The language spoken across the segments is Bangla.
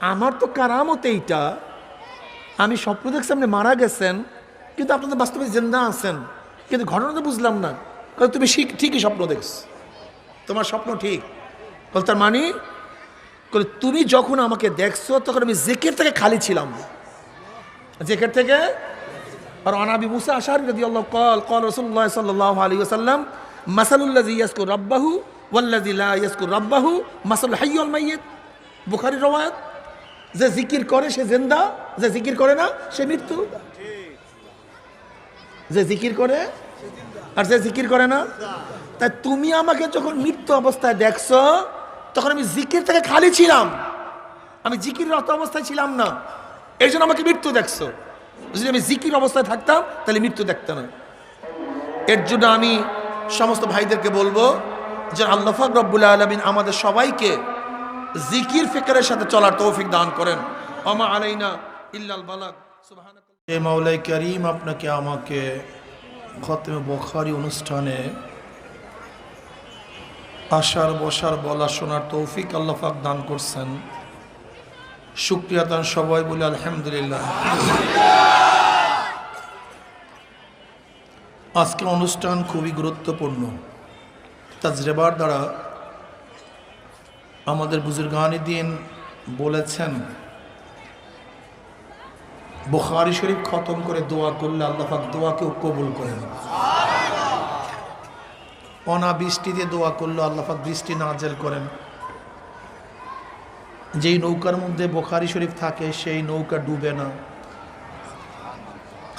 আমার তো কারামত এইটা। আমি স্বপ্ন দেখছি আপনি মারা গেছেন কিন্তু আপনাদের বাস্তবে জিন্দা আছেন। কিন্তু ঘটনা তো বুঝলাম না। কারণ তুমি ঠিক ঠিকই স্বপ্ন দেখছ। তোমার স্বপ্ন ঠিক। বল তার মানে বলে, তুমি যখন আমাকে দেখছ তখন আমি জেকের থেকে খালি ছিলাম। জেকের থেকে? আর অনাবি মুসা আশার রদি আল্লাহ কল কল রসুল্লাহ সাল্লাহ আলী ওসাল্লাম মাসালুল্লাজি ইয়াসকু রব্বাহু ওয়াল্লাজি লা ইয়াসকু রব্বাহু মাসাল হাইয়ুল মাইয়িত বুখারি রওয়ায়াত। যে জিকির করে সে জেন্দা, যে জিকির করে না, সে মৃত্যু। যে জিকির করে আর যে জিকির করে না, তাই তুমি আমাকে যখন মৃত্যু অবস্থায় দেখছ, তখন আমি জিকির থেকে খালি ছিলাম। আমি জিকির রত অবস্থায় ছিলাম না। এই জন্য আমাকে মৃত্যু দেখছ। যদি আমি জিকির অবস্থায় থাকতাম, তাহলে মৃত্যু দেখতে না। এর জন্য আমি সমস্ত ভাইদেরকে বলব, যে আল্লাফাক রব্বুল আলমিন আমাদের সবাইকে জিকির ফিকরের সাথে চলার তৌফিক দান করেন। আমা আলাইনা ইল্লাল বালাক সুবহানাক এ মাওলাই করিম, আপনাকে আমাকে খতমে বখারি অনুষ্ঠানে আসার বসার বলা শোনার তৌফিক আল্লাহাক দান করছেন। শুক্রিয়া দান সবাই বলে আলহামদুলিল্লাহ। আজকে অনুষ্ঠান খুবই গুরুত্বপূর্ণ। তাজরেবার দ্বারা আমাদের বুজুর্গানি দিন বলেছেন, বুখারি শরীফ খতম করে দোয়া করলে আল্লাহ দোয়াকেও কবুল করেন অনাবৃষ্টি দিয়ে দোয়া করলে আল্লাহ বৃষ্টি নাজেল করেন। যেই নৌকার মধ্যে বোখারি শরীফ থাকে, সেই নৌকা ডুবে না।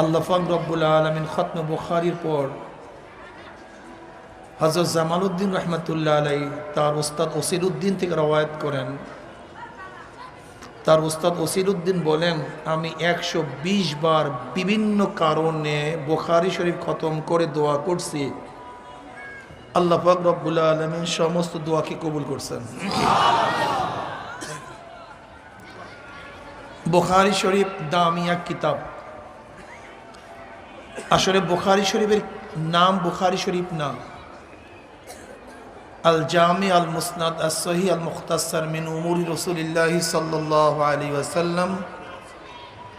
আল্লাহ পাক রব্বুল আলমিন খতম বুখারির পর হজরত জামালউদ্দিন রহমতুল্লাহ আলাই তার ওস্তাদ ওসিরুদ্দিন থেকে রওয়ায়ত করেন। তার উস্তাদ ওসিরুদ্দিন বলেন, আমি একশো বিশ বার বিভিন্ন কারণে বোখারি শরীফ খতম করে দোয়া করছি। আল্লাহ পাক রব্বুল আলমিন সমস্ত দোয়াকে কবুল করছেন। বোখারি শরীফ দামিয়া কিতাব। আসলে বোখারি শরীফের নাম বোখারি শরীফ না। আল জামি আল মুসনাদ আসহি আল মুখতাসার মিন উমুরি রসুলিল্লাহ সাল্লাহ আলী ওয়াসাল্লাম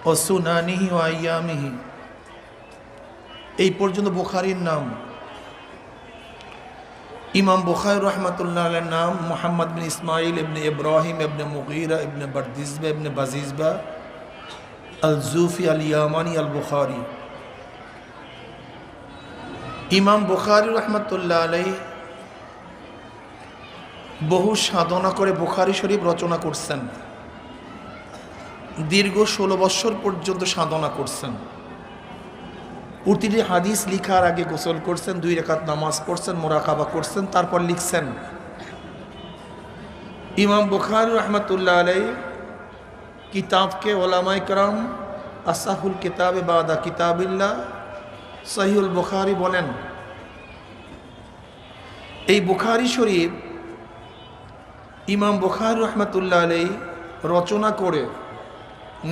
ও সুনানিহি ও আয়ামিহি। এই পর্যন্ত বুখারির নাম, ইমাম বুখারি রহমতুল্লাহ নাম মোহাম্মদ বিন ইসমাইল ইবনে ইব্রাহিম, ইবনে মুগিরা, ইবনে বরদিসবা, ইবনে বাজিজবা আল জুফি আল ইয়ামানি আল বুখারি ইমাম বুখারি রহমতুল্লাহ আলাই বহু সাধনা করে বুখারি শরীফ রচনা করছেন। দীর্ঘ ষোলো বৎসর পর্যন্ত সাধনা করছেন। প্রতিটি হাদিস লিখার আগে গোসল করছেন, দুই রেখাত নামাজ পড়ছেন, মোরাকাবা করছেন, তারপর লিখছেন। ইমাম বুখারি রহমতুল্লাহ আলাই কিতাবকে ওলামাই করম আসাহুল কিতাবে বাদা কিতাবিল্লা সহিউল বুখারি বলেন, এই বুখারি শরীফ ইমাম বুখার রহমতুল্লাহ আলাই রচনা করে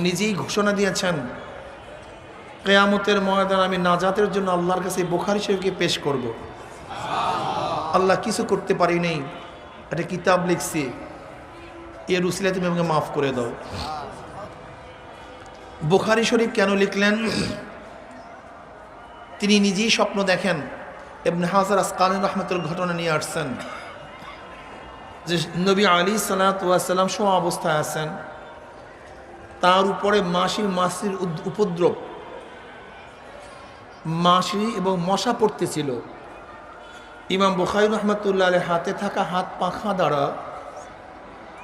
নিজেই ঘোষণা দিয়েছেন, কেয়ামতের ময়দান আমি নাজাতের জন্য আল্লাহর কাছে বুখারি শরীফকে পেশ করব। আল্লাহ কিছু করতে পারি নেই, একটা কিতাব লিখছি এর উসিলা তুমি আমাকে মাফ করে দাও। বুখারি শরীফ কেন লিখলেন? তিনি নিজেই স্বপ্ন দেখেন এবনে হাজার আসকান রহমতুল ঘটনা নিয়ে আসছেন। যে নবী আলী সালাতাম সম অবস্থায় আছেন, তার উপরে মাসি মাসির উপদ্রব, মাসি এবং মশা পড়তেছিল। ইমাম বুখাই রহমতুল্লাহ হাতে থাকা হাত পাখা দ্বারা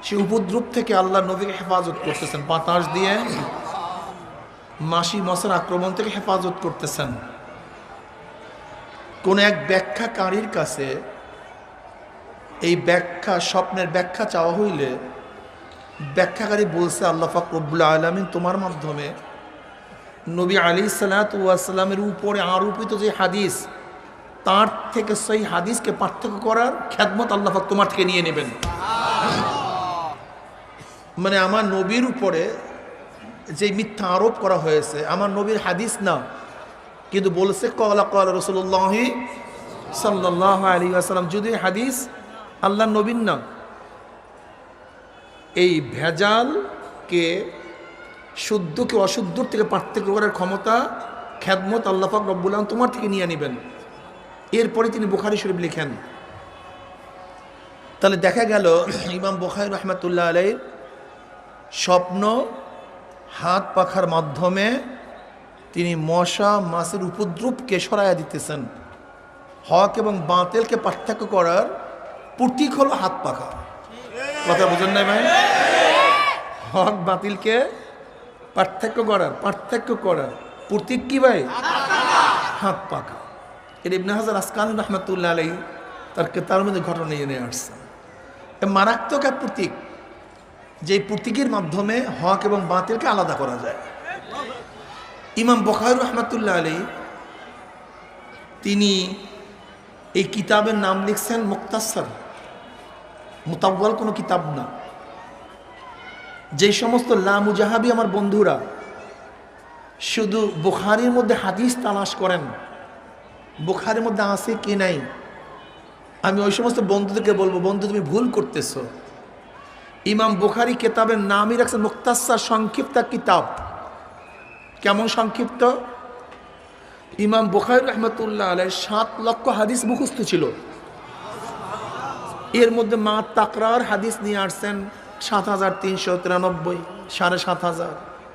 সে উপদ্রব থেকে আল্লাহ নবীকে হেফাজত করতেছেন। বাতাস দিয়ে মাসি মশার আক্রমণ থেকে হেফাজত করতেছেন। কোন এক ব্যাখ্যাকারীর কাছে এই ব্যাখ্যা, স্বপ্নের ব্যাখ্যা চাওয়া হইলে ব্যাখ্যাকারী বলছে, আল্লাহ ফাকরুল আলমিন তোমার মাধ্যমে নবী আলী সালাতামের উপরে আরোপিত যে হাদিস, তার থেকে সেই হাদিসকে পার্থক্য করার খ্যাতমত আল্লাহ পাক তোমার থেকে নিয়ে নেবেন। মানে আমার নবীর উপরে যে মিথ্যা আরোপ করা হয়েছে, আমার নবীর হাদিস না, কিন্তু বলছে, কলা কলা রসুল্লাহি সাল্লাহ আলী আসালাম যদি হাদিস আল্লাহ নবীন না এই ভেজালকে শুদ্ধকে অশুদ্ধর থেকে পার্থক্য করার ক্ষমতা খ্যাদমত আল্লাহাক রব্বুল আলম তোমার থেকে নিয়ে নেবেন এরপরে তিনি বুখারি শরীফ লিখেন। তাহলে দেখা গেল, ইমাম বুখারি রহমতুল্লাহ আলাইর স্বপ্ন হাত পাখার মাধ্যমে তিনি মশা, মাছের উপদ্রবকে সরাইয়া দিতেছেন। হক এবং বাঁতেলকে পার্থক্য করার প্রতীক হলো হাত পাখা। কথা বুঝেন নাই ভাই? হক বাতিলকে পার্থক্য করার পার্থক্য করার। প্রতীক কি ভাই? হাত পাখা। এর ইবনে হাজার আসকান রহমতুল্লাহ আলাই তার তার মধ্যে ঘটনা এনে আসছে। মারাত্মক এক প্রতীক যে প্রতীকের মাধ্যমে হক এবং বাতিলকে আলাদা করা যায়। ইমাম বখার রহমতুল্লাহ আলী তিনি এই কিতাবের নাম লিখছেন মুক্তাসর মোতাব্বাল কোনো কিতাব না। যে সমস্ত লামুজাহাবি আমার বন্ধুরা, শুধু বুখারির মধ্যে হাদিস তালাশ করেন, বুখারির মধ্যে আছে কি নাই, আমি ওই সমস্ত বন্ধুদেরকে বলব, বন্ধু তুমি ভুল করতেছো। ইমাম বুখারি কিতাবের নামই রাখছে মুক্তাসার সংক্ষিপ্ত কিতাব। কেমন সংক্ষিপ্ত? ইমাম বুখারি রহমতুল্লাহ আলাই সাত লক্ষ হাদিস মুখস্থ ছিল। এর মধ্যে মা তাকরার হাদিস নিয়ে আসছেন সাত হাজার তিনশো তিরানব্বই, সাড়ে সাত হাজার।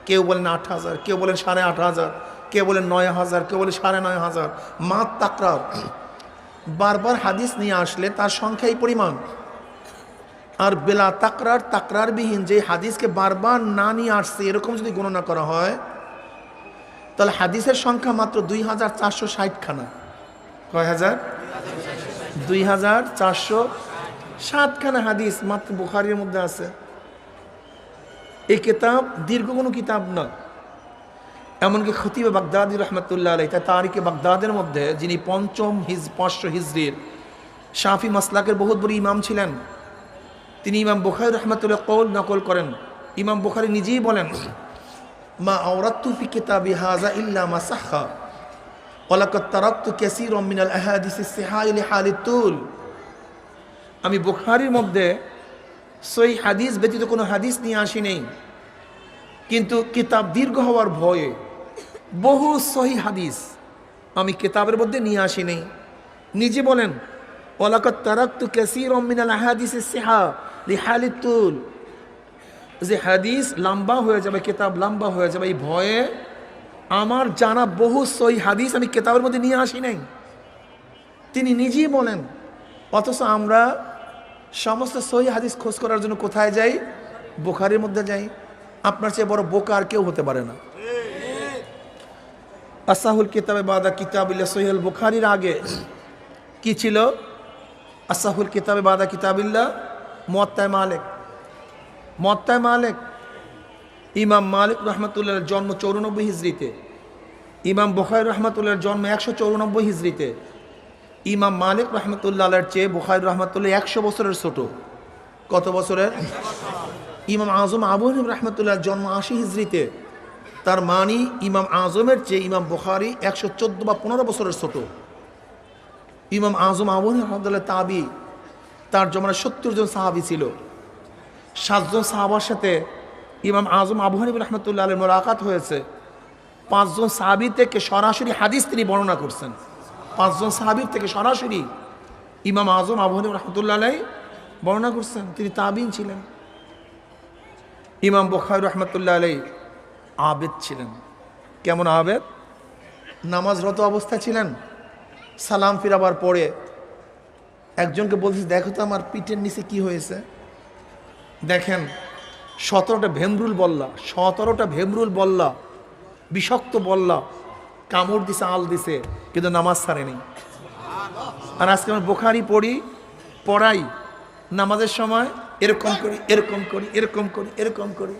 কেউ বলেন আট হাজার, কেউ বলেন সাড়ে আট হাজার, কেউ বলেন নয় হাজার, কেউ বলে সাড়ে নয় হাজার। মা তাকরার বারবার হাদিস নিয়ে আসলে তার সংখ্যাই পরিমাণ। আর বেলা তাকরার তাকরারবিহীন যে হাদিসকে বারবার না নিয়ে আসছে, এরকম যদি গণনা করা হয়, তাহলে হাদিসের সংখ্যা মাত্র দুই হাজার চারশো ষাটখানা। কয় হাজার? দুই হাজার চারশো সাতখানা হাদিস মাত্র বুখারির মধ্যে আছে। এই কিতাব দীর্ঘ কোনো কিতাব না এমনকি খতিবে বাগদাদি রহমতুল্লাহ আলাই তাই তারিখে বাগদাদের মধ্যে যিনি পঞ্চম হিজ, পাঁচশো হিজরির শাফি মাসলাকের বহুত বড় ইমাম ছিলেন, তিনি ইমাম বুখারি রহমতুল্লাহ কৌল নকল করেন। ইমাম বুখারি নিজেই বলেন, মা আওরাত্তু ফি কিতাবি হাজা ইল্লা মা সাহা ওয়ালাকাত তারাকতু কাসীরাম মিনাল আহাদিস সিহাই লিহালিতুল আমি বুখারির মধ্যে সই হাদিস ব্যতীত কোনো হাদিস নিয়ে আসি নেই। কিন্তু কিতাব দীর্ঘ হওয়ার ভয়ে বহু সহি হাদিস আমি কিতাবের মধ্যে নিয়ে আসি নেই। নিজে বলেন ওলাকত তারাক্তু কাসীর মিনাল আহাদিস সিহা লিহালিতুল যে হাদিস লম্বা হয়ে যাবে, কিতাব লম্বা হয়ে যাবে, এই ভয়ে আমার জানা বহু সই হাদিস আমি কিতাবের মধ্যে নিয়ে আসি নাই। তিনি নিজেই বলেন, অথচ আমরা সমস্ত সহি হাদিস খোঁজ করার জন্য কোথায় যাই? বোখারির মধ্যে যাই। আপনার চেয়ে বড় বোকা আর কেউ হতে পারে না। আসাহুল কিতাবে বাদা কিতাবিল্লা সহিল বুখারির আগে কি ছিল? আসাহুল কিতাবে বাদা কিতাবিল্লা মোয়াত্তায় মালিক। মোয়াত্তায় মালিক ইমাম মালিক রহমতুল্লাহর জন্ম চৌরানব্বই হিজড়িতে। ইমাম বুখারি রহমতুল্লাহর জন্ম একশো চৌরানব্বই হিজড়িতে। ইমাম মালিক রহমতুল্লাহের চেয়ে বুখারি রহমতুল্লাহ একশো বছরের ছোট। কত বছরের? ইমাম আজম আবু হানিফ রহমতুল্লাহর জন্ম আশি হিজড়িতে। তার মানি ইমাম আজমের চেয়ে ইমাম বুখারি একশো চোদ্দ বা পনেরো বছরের ছোট। ইমাম আজম আবু হানিফ রহমতুল্লাহ তাবি, তার জমানায় সত্তর জন সাহাবি ছিল। সাতজন সাহাবার সাথে ইমাম আজম আবু হানিফ রহমতুল্লাহ আলের মোলাকাত হয়েছে। পাঁচজন সাহাবি থেকে সরাসরি হাদিস তিনি বর্ণনা করছেন। পাঁচজন সাহাবির থেকে সরাসরি ইমাম আজম আবু হানিফ রহমতুল্লাহ আলাই বর্ণনা করছেন। তিনি তাবিন ছিলেন। ইমাম বখাই রহমতুল্লাহ আলাই আবেদ ছিলেন। কেমন আবেদ? নামাজরত অবস্থায় ছিলেন। সালাম ফিরাবার পরে একজনকে বলছি, দেখো তো আমার পিঠের নিচে কি হয়েছে? দেখেন, সতেরোটা ভেমরুল বললা, সতেরোটা ভেমরুল বললা, বিষাক্ত বললা, কামড় দিছে, আল দিছে। কিন্তু নামাজ ছাড়েনি আর আজকে আমরা বোখারি পড়ি, পড়াই, নামাজের সময় এরকম করি এরকম করি এরকম করি এরকম করি,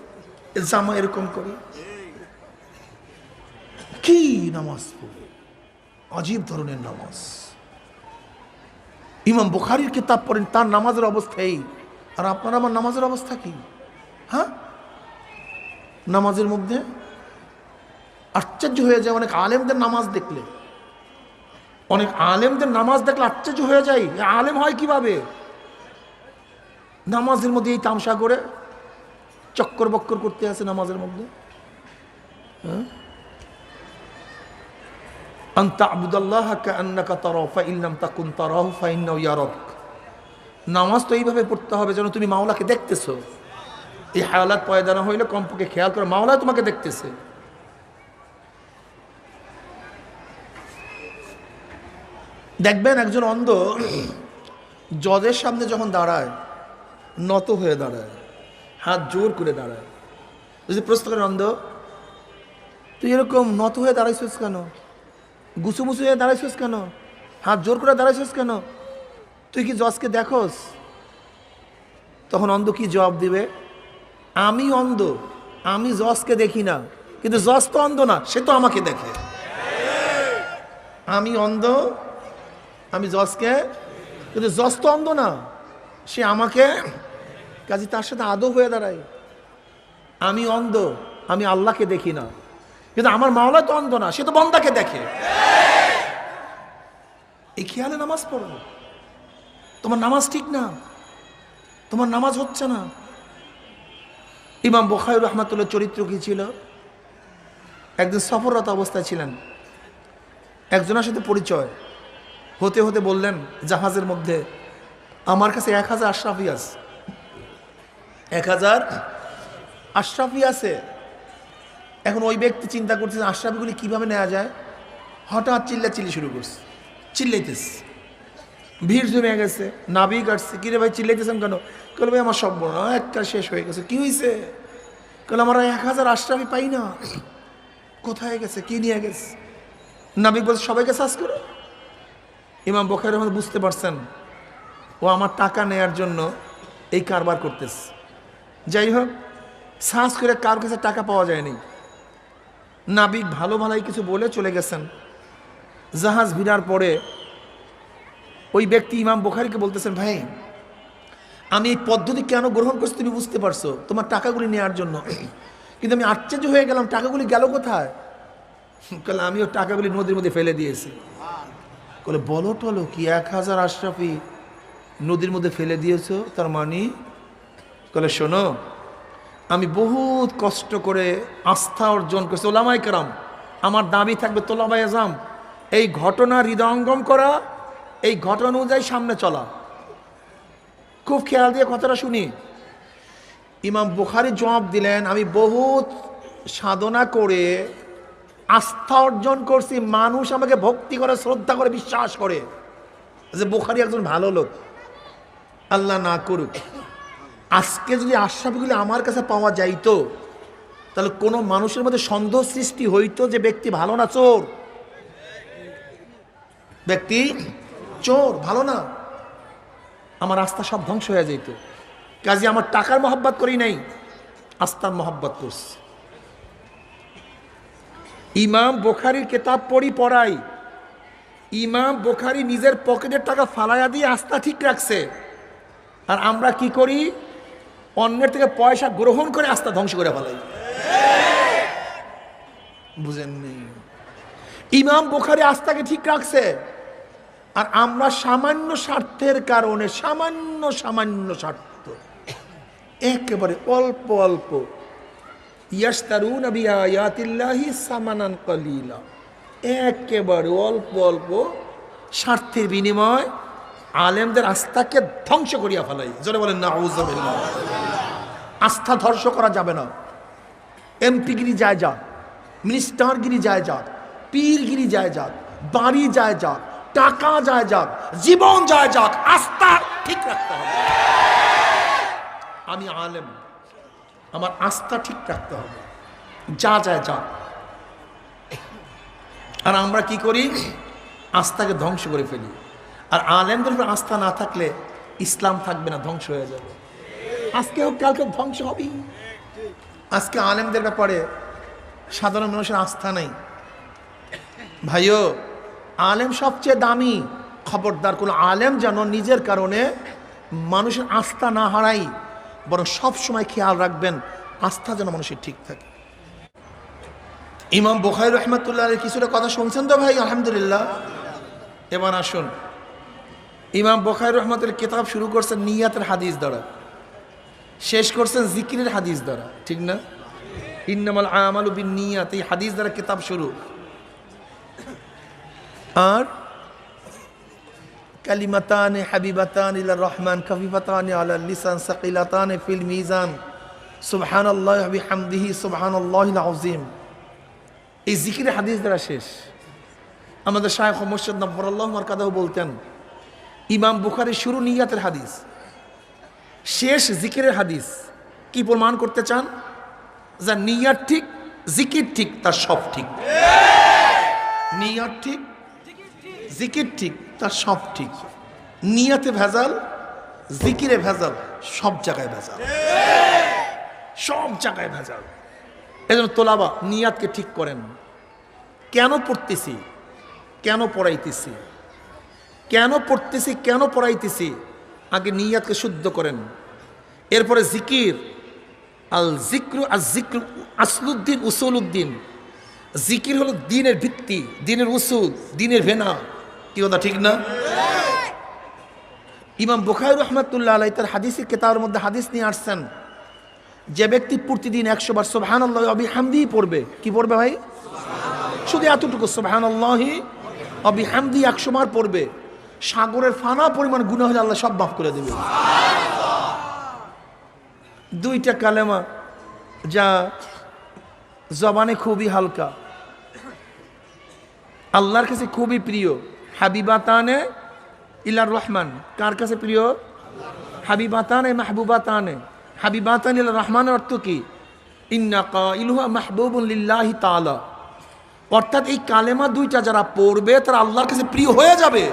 জামা এরকম করি। কি নামাজ পড়ি? অজীব ধরনের নামাজ। ইমাম বুখারির কিতাব পড়েন, তার নামাজের অবস্থা এই। আর আপনার আমার নামাজের অবস্থা কি? হ্যাঁ? নামাজের মধ্যে আশ্চর্য হয়ে যায়, অনেক আলেমদের নামাজ দেখলে। অনেক আলেমদের নামাজ দেখলে আশ্চর্য হয়ে যায়। আলেম হয় কীভাবে? নামাজের মধ্যে এই তামসা করে চক্কর বক্কর করতে আছে নামাজের মধ্যে। হ্যাঁ? নামাজ তো এইভাবে পড়তে হবে যেন তুমি মাওলাকে দেখতেছো। এই হায়ালাত পয়দানা হইলে কমপক্ষে খেয়াল করে মাওলা তোমাকে দেখতেছে। দেখবেন একজন অন্ধ জজের সামনে যখন দাঁড়ায়, নত হয়ে দাঁড়ায়, হাত জোর করে দাঁড়ায়। যদি প্রশ্ন করেন, অন্ধ, তুই এরকম নত হয়ে দাঁড়াইছিস কেন? গুছু মুছু হয়ে দাঁড়াইছিস কেন? হাত জোর করে দাঁড়াইছিস কেন? তুই কি জজকে দেখোস? তখন অন্ধ কি জবাব দিবে? আমি অন্ধ, আমি জজকে দেখি না। কিন্তু জজ তো অন্ধ না, সে তো আমাকে দেখে। আমি অন্ধ আমি জজকে কিন্তু জজ তো অন্ধ না। সে আমাকে কাজে, তার সাথে আদৌ হয়ে দাঁড়ায়। আমি অন্ধ, আমি আল্লাহকে দেখি না। কিন্তু আমার মাওলা তো অন্ধ না, সে তো বন্দাকে দেখে। এই খেয়ালে নামাজ পড়ো। তোমার নামাজ ঠিক না। তোমার নামাজ হচ্ছে না। ইমাম বখায়ুর রহমাতুল্লাহ চরিত্র কি ছিল? একদিন সফররত অবস্থায় ছিলেন। একজনের সাথে পরিচয়। হতে হতে বললেন, জাহাজের মধ্যে আমার কাছে এক হাজার আশরাফি আছে। এক হাজার আশরাফি আছে? এখন ওই ব্যক্তি চিন্তা করছে আশরাফিগুলি কীভাবে নেওয়া যায়? হঠাৎ চিল্লা চিল্লি শুরু করছে, চিল্লাইতেছে। ভিড় জমে গেছে নাবি কাটছে। কিরে ভাই, চিল্লাইতেছেন কেন? কেন ভাই, আমার সব বড় একটা শেষ হয়ে গেছে। কি হয়েছে কেন আমরা এক হাজার আশরাফি পাই না? কোথায় গেছে? কী নিয়ে গেছে? নাবিক বলছে, সবাইকে সার্চ করো। ইমাম বখারের রহমান বুঝতে পারছেন, ও আমার টাকা নেয়ার জন্য এই কারবার করতেছে। যাই হোক সার্চ করে কার কাছে টাকা পাওয়া যায়নি। নাবিক ভালো ভালাই কিছু বলে চলে গেছেন। জাহাজ ভিড়ার পরে ওই ব্যক্তি ইমাম বোখারিকে বলতেছেন, ভাই, আমি এই পদ্ধতি কেন গ্রহণ করছি তুমি বুঝতে পারছ? তোমার টাকাগুলি নেওয়ার জন্য। কিন্তু আমি আশ্চর্য হয়ে গেলাম, টাকাগুলি গেল কোথায়? কালে আমিও টাকাগুলি নদীর মধ্যে ফেলে দিয়েছি। বলে, বলো টলো কি এক হাজার আশরাফি নদীর মধ্যে ফেলে দিয়েছ, তার মানে? বলে, শোনো, আমি বহুত কষ্ট করে আস্থা অর্জন করছি ওলামাই কারাম। আমার দাবি থাকবে তোলাবাই আজাম। এই ঘটনা হৃদয়ঙ্গম করা, এই ঘটনা অনুযায়ী সামনে চলা। খুব খেয়াল দিয়ে কথাটা শুনি। ইমাম বুখারি জবাব দিলেন, আমি বহুত সাধনা করে আস্থা অর্জন করছি, মানুষ আমাকে ভক্তি করে, শ্রদ্ধা করে, বিশ্বাস করে। যে বুখারি একজন ভালো লোক। আল্লাহ না করুক। আজকে যদি আশ্রাফগুলি আমার কাছে পাওয়া যাইতো, তাহলে কোনো মানুষের মধ্যে সন্দেহ সৃষ্টি হইতো যে ব্যক্তি ভালো না চোর। ব্যক্তি চোর, ভালো না। আমার আস্থা সব ধ্বংস হয়ে যেত কাজে আমার টাকার মহব্বত করি নাই, আস্থার মহব্বত করছি। ইমাম বোখারির কেতাব পড়ি, পড়াই। ইমাম বোখারি নিজের পকেটের টাকা ফালাইয়া দিয়ে আস্থা ঠিক রাখছে। আর আমরা কি করি? অন্যের থেকে পয়সা গ্রহণ করে আস্থা ধ্বংস করে ফেলাই। বুঝেননি? ইমাম বোখারি আস্থাকে ঠিক রাখছে। আর আমরা সামান্য স্বার্থের কারণে, সামান্য সামান্য স্বার্থ, একেবারে অল্প অল্প ইয়াস্তারুন বিআয়াতিল্লাহি সামানান কলিলা। একেবারে অল্প অল্প স্বার্থের বিনিময় আলেমদের আস্থাকে ধ্বংস করিয়া ফেলাই। জোরে বলেন না আস্থা ধ্বংস করা যাবে না। এমপিগিরি যায় যাক মিনিস্টারগিরি যায় যাক পীরগিরি যায় যাক বাড়ি যায় যাক টাকা যায় যাক জীবন যায় যাক আস্থা ঠিক রাখতে হবে। আমি আলেম। আমার আস্থা ঠিক রাখতে হবে। যা যায় যা। আর আমরা কি করি? আস্থাকে ধ্বংস করে ফেলি। আর আলেমদের উপর আস্থা না থাকলে ইসলাম থাকবে না, ধ্বংস হয়ে যাবে। আজকে হোক, কালকে ধ্বংস হবেই। আজকে আলেমদের ব্যাপারে সাধারণ মানুষের আস্থা নেই। ভাইও, আলেম সবচেয়ে দামি খবরদার কোনো আলেম যেন নিজের কারণে মানুষের আস্থা না হারাই বরং সব সময় খেয়াল রাখবেন, আস্থা যেন মানুষের ঠিক থাকে। ইমাম বোখাই রহমতুল্লাহ কিছুটা কথা শুনছেন তো ভাই? আলহামদুলিল্লাহ। এবার আসুন। ইমাম বোখাই রহমতুল্লাহ কিতাব শুরু করছেন নিয়াতের হাদিস দ্বারা। শেষ করছেন জিকিরের হাদিস দ্বারা। ঠিক না? ইন্নামাল আমালু বিন নিয়াত, এই হাদিস দ্বারা কিতাব শুরু। আর কালিমাতানে হাবিবাতান ইলা রহমান খফিফাতানে আলা লিসান সাকিলাতানে ফিল মিজান সুবহানাল্লাহ বিহামদিহি সুবহানাল্লাহিল আযীম এই জিকিরের হাদিস দ্বারা শেষ। আমাদের শায়খ মোর্শেদ নব্বরাল্লাহ মারকাদাও বলতেন ইমাম বুখারের শুরু নিয়াতের হাদিস শেষ জিকিরের হাদিস কি প্রমাণ করতে চান? যা নিয়ার ঠিক জিকির ঠিক তার সব ঠিক। নিয়ার ঠিক জিকির ঠিক তার সব ঠিক। নিয়াতে ভেজাল, জিকিরে ভেজাল, সব জায়গায় ভেজাল। সব জায়গায় ভেজাল। এজন্য তোলাবা, নিয়াতকে ঠিক করেন। কেন পড়তেছি? কেন পড়াইতেছি? কেন পড়তেছি? কেন পড়াইতেছি? আগে নিয়াতকে শুদ্ধ করেন। এরপরে জিকির। আল জিক্রু আর জিক্রু আসলুদ্দিন উসুল উদ্দিন জিকির হলো দিনের ভিত্তি, দিনের উসুল, দিনের ভেনা। কি কথা, ঠিক না? ইমাম বুখাই রহমতুল্লাহ আলাই তার হাদিসের কেতাবের মধ্যে হাদিস নিয়ে আসছেন। যে ব্যক্তি প্রতিদিন একশো বার সোবহান আল্লাহ অবি হামদি পড়বে, কি পড়বে ভাই? শুধু এতটুকু সোবহান আল্লাহি অবি হামদি একশো বার পড়বে। সাগরের ফানা পরিমাণ গুণা হলে আল্লাহ সব মাফ করে দেবে। দুইটা কালেমা যা জবানে খুবই হালকা। আল্লাহর কাছে খুবই প্রিয়। হাবিবাতানে ইলার রহমান। কার কাছে প্রিয়? হাবিবাতানে, মাহবুবাতানে। হাবিবাতান ইলা রহমানের অর্থ কি? ইন্না ইলুহা মাহবুবুল লিল্লাহি তাআলা। অর্থাৎ এই কালেমা দুইটা যারা পড়বে, তারা আল্লাহর কাছে প্রিয় হয়ে যাবে।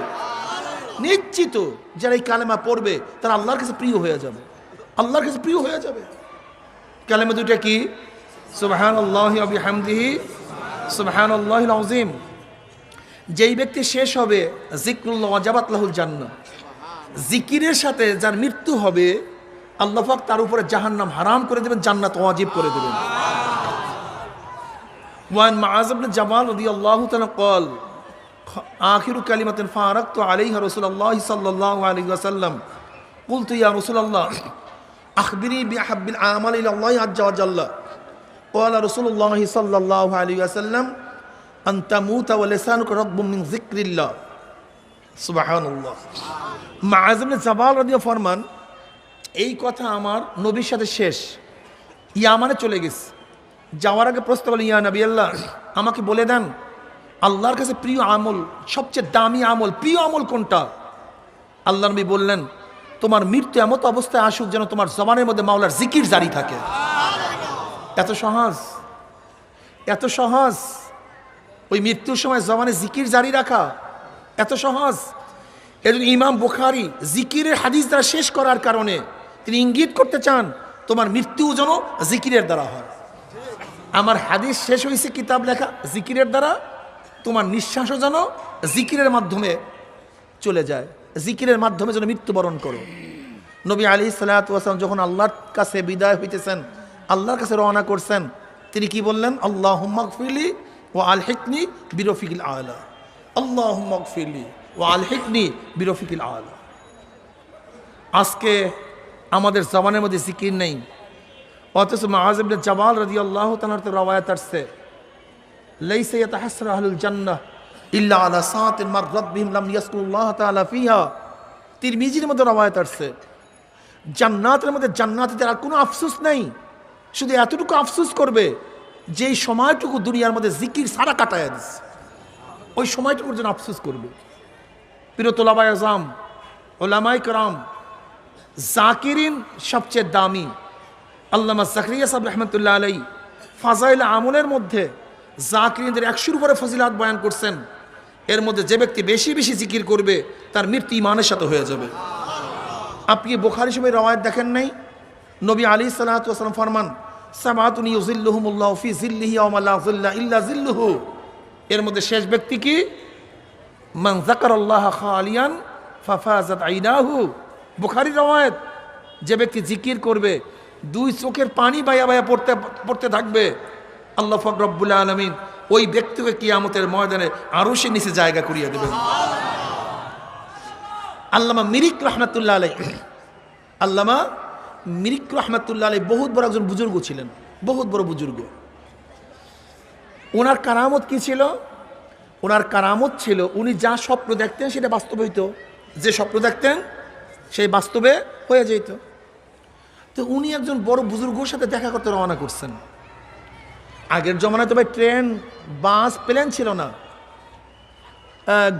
নিশ্চিত যারা এই কালেমা পড়বে, তারা আল্লাহর কাছে প্রিয় হয়ে যাবে। আল্লাহর কাছে প্রিয় হয়ে যাবে। কালেমা দুইটা কি? সুবহান আল্লাহ আবি হামদিহি সুবহান আল্লাহ আজিম যেই ব্যক্তি শেষ হবে জিকরুল্লাহ অজাবাতলাহুল জান্ন জিকিরের সাথে যার মৃত্যু হবে আল্লাহাক তার উপরে জাহান্নাম হারাম করে দেবেন, জান্নাত ওয়াজিব করে দেবেন। ওয়ান মাআজাবন জামাল রদি আল্লাহ কল আখিরু কালিমাতেন ফারাক তো আলিহা রসুল্লাহ সাল্লাহ আলী আসাল্লাম কুল তুইয়া রসুল্লাহ আখবিরি বি আহাবিল আমাল আল্লাহ আজ্জা আজাল্লাহ কল রসুল্লাহ সাল্লাহ আলী আসাল্লাম মা জাবাল ফরমান, এই কথা আমার নবীর সাথে শেষ। ইয়ামানে চলে গেছে। যাওয়ার আগে প্রস্তাব বলে ইয়া নবী আল্লাহ আমাকে বলে দেন, আল্লাহর কাছে প্রিয় আমল, সবচেয়ে দামি আমল, প্রিয় আমল কোনটা? আল্লাহ নবী বললেন, তোমার মৃত্যু এমত অবস্থায় আসুক যেন তোমার জবানের মধ্যে মাওলার জিকির জারি থাকে। এত সহজ? এত সহজ? ওই মৃত্যুর সময় জবানে জিকির জারি রাখা। এত সহজ। এজন ইমাম বুখারি জিকিরের হাদিস দ্বারা শেষ করার কারণে তিনি ইঙ্গিত করতে চান, তোমার মৃত্যু যেন জিকিরের দ্বারা হয়। আমার হাদিস শেষ হয়েছে কিতাব লেখা জিকিরের দ্বারা, তোমার নিঃশ্বাসও যেন জিকিরের মাধ্যমে চলে যায়। জিকিরের মাধ্যমে যেন মৃত্যুবরণ করো। নবী আলী সালাতাম যখন আল্লাহর কাছে বিদায় হইতেছেন, আল্লাহর কাছে রওনা করছেন, তিনি কি বললেন? আল্লাহ ফিলি ও বিরফিকিল আলা আল্লাহ ফিলি ও আল হেকনি বিরফিকিল আলা আজকে আমাদের জবানের মধ্যে জিকির নেই। অথচ মাহাজবিন জবাল রদি আল্লাহ তালার তো রওয়ায়াত আসছে। লাইসা ইয়াতাহাসরা আহলুল জান্নাহ ইল্লা আলা সাআতিন মাররাত বিহিম লাম ইয়াসকুল্লাহ তাআলা ফিহা। তিরমিজির মধ্যে রওয়ায়াত আসছে। জান্নাতের মধ্যে জান্নাতীদের আর কোনো আফসোস নাই। শুধু এতটুকু আফসোস করবে যেই সময়টুকু দুনিয়ার মধ্যে জিকির সারা কাটায় দিচ্ছে ওই সময়টুকুর জন্য আফসোস করবে। পিরতোলাবাই আজম, ওলামাই করাম, জাকিরিন সবচেয়ে দামি। আল্লামা জাকরিয়া সাহেব রহমতুল্লাহ আলাই ফাজাইল আমলের মধ্যে জাকিরিনদের একশোর উপরে ফজিলাত বয়ান করছেন। এর মধ্যে যে ব্যক্তি বেশি বেশি জিকির করবে, তার মৃত্যু ইমানের সাথে হয়ে যাবে। আপনি বোখারি সময় রওয়ায়ত দেখেন নাই? নবী আলী সালাতাম ফরমান ইউজিল্লুহুমুল্লাহ ফি জিল্লিহি জিল্লা ইল্লা জিল্লুহু এর মধ্যে শেষ ব্যক্তি কি? মান খালিয়ান ফাফাজাত আইনাহু। বুখারি যে ব্যক্তি জিকির করবে, দুই চোখের পানি বায়া বায়া পড়তে পড়তে থাকবে, আল্লাহ ফকরবুল আলমিন ওই ব্যক্তিকে কিয়ামতের ময়দানে আরও সে নিচে জায়গা করিয়ে দেবেন। আল্লামা মিরিক রহমতুল্লাহ আলাই আল্লামা মিরিক রহমাতুল্লাহ আলী বহুত বড় একজন বুজুর্গ ছিলেন, বহুত বড় বুজুর্গ। ওনার কারামত কি ছিল? ওনার কারামত ছিল, উনি যা স্বপ্ন দেখতেন সেটা বাস্তব হইতো। যে স্বপ্ন দেখতেন, সেই বাস্তবে হয়ে যেত তো উনি একজন বড় বুজুর্গর সাথে দেখা করতে রওনা করছেন। আগের জমানায় তো ভাই ট্রেন, বাস, প্লেন ছিল না।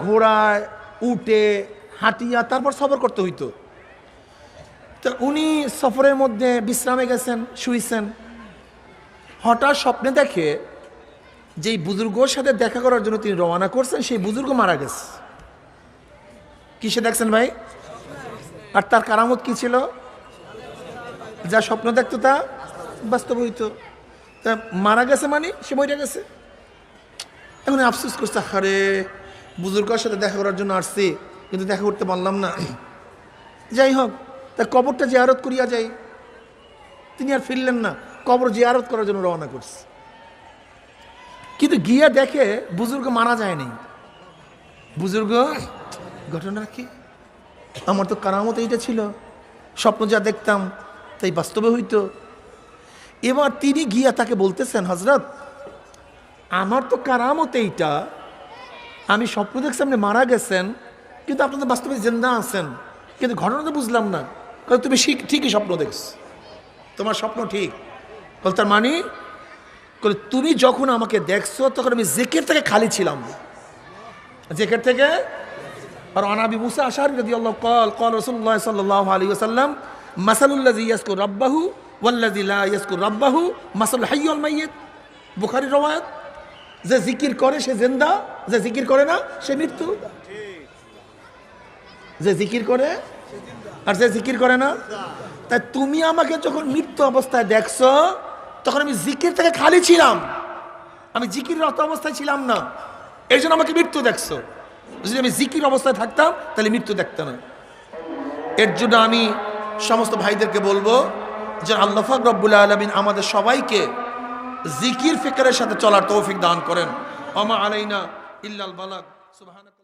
ঘোড়ায় উটে হাঁটিয়া, তারপর সফর করতে হইতো। তো উনি সফরের মধ্যে বিশ্রামে গেছেন, শুইছেন। হঠাৎ স্বপ্নে দেখে যেই বুজুর্গর সাথে দেখা করার জন্য তিনি রওনা করছেন, সেই বুজুর্গ মারা গেছে। কিসে দেখছেন ভাই? আর তার কারামত কি ছিল? যা স্বপ্ন দেখতো তা বাস্তব হইতো তা মারা গেছে মানে? সে মরে গেছে। এখন আফসোস করছে, আরে, বুজুর্গর সাথে দেখা করার জন্য আসছি, কিন্তু দেখা করতে পারলাম না। যাই হোক তা কবরটা জিয়ারত করিয়া যাই। তিনি আর ফিরলেন না। কবর জিয়ারত করার জন্য রওনা করছে। কিন্তু গিয়া দেখে বুজুর্গ মারা যায়নি বুজুর্গ ঘটনা কি? আমার তো কারামত এইটা ছিল। স্বপ্ন যা দেখতাম, তাই বাস্তবে হইতো। এবার তিনি গিয়া তাকে বলতেছেন হজরত আমার তো কারামত এইটা। আমি স্বপ্ন দেখছি আপনি মারা গেছেন, কিন্তু আপনাদের বাস্তবে জিন্দা আছেন। কিন্তু ঘটনা তো বুঝলাম না। কারণ তুমি ঠিকই স্বপ্ন দেখছ। তোমার স্বপ্ন ঠিক। বল তার মানে? তুমি যখন আমাকে দেখছ তখন আমি জেকের থেকে খালি ছিলাম। জেকের থেকে? আর অনাবি মুসা আশার যদি আল্লাহ কল কল রসুল্লাহ সাল্লাহ আলী ওসাল্লাম মাসালুল্লাজি ইয়াসকু রব্বাহু ওয়াল্লাজি লা ইয়াসকু রব্বাহু মাসাল হাইয়ুল মাইয়িত। বুখারি রওয়ায়াত যে জিকির করে সে জিন্দা যে জিকির করে না সে মৃত্যু। যে জিকির করে আর যে জিকির করে না? তাই তুমি আমাকে যখন মৃত্যু অবস্থায় দেখছ, তখন আমি জিকির থেকে খালি ছিলাম। আমি জিকির রত অবস্থায় ছিলাম না। এই জন্য আমাকে মৃত্যু দেখছ। যদি আমি জিকির অবস্থায় থাকতাম, তাহলে মৃত্যু দেখতে না। এর জন্য আমি সমস্ত ভাইদেরকে বলব যে আল্লাফাক রব্বুল আলমিন আমাদের সবাইকে জিকির ফিকরের সাথে চলার তৌফিক দান করেন। অমা আলাইনা ইল্লাল বালাক সুবহানাক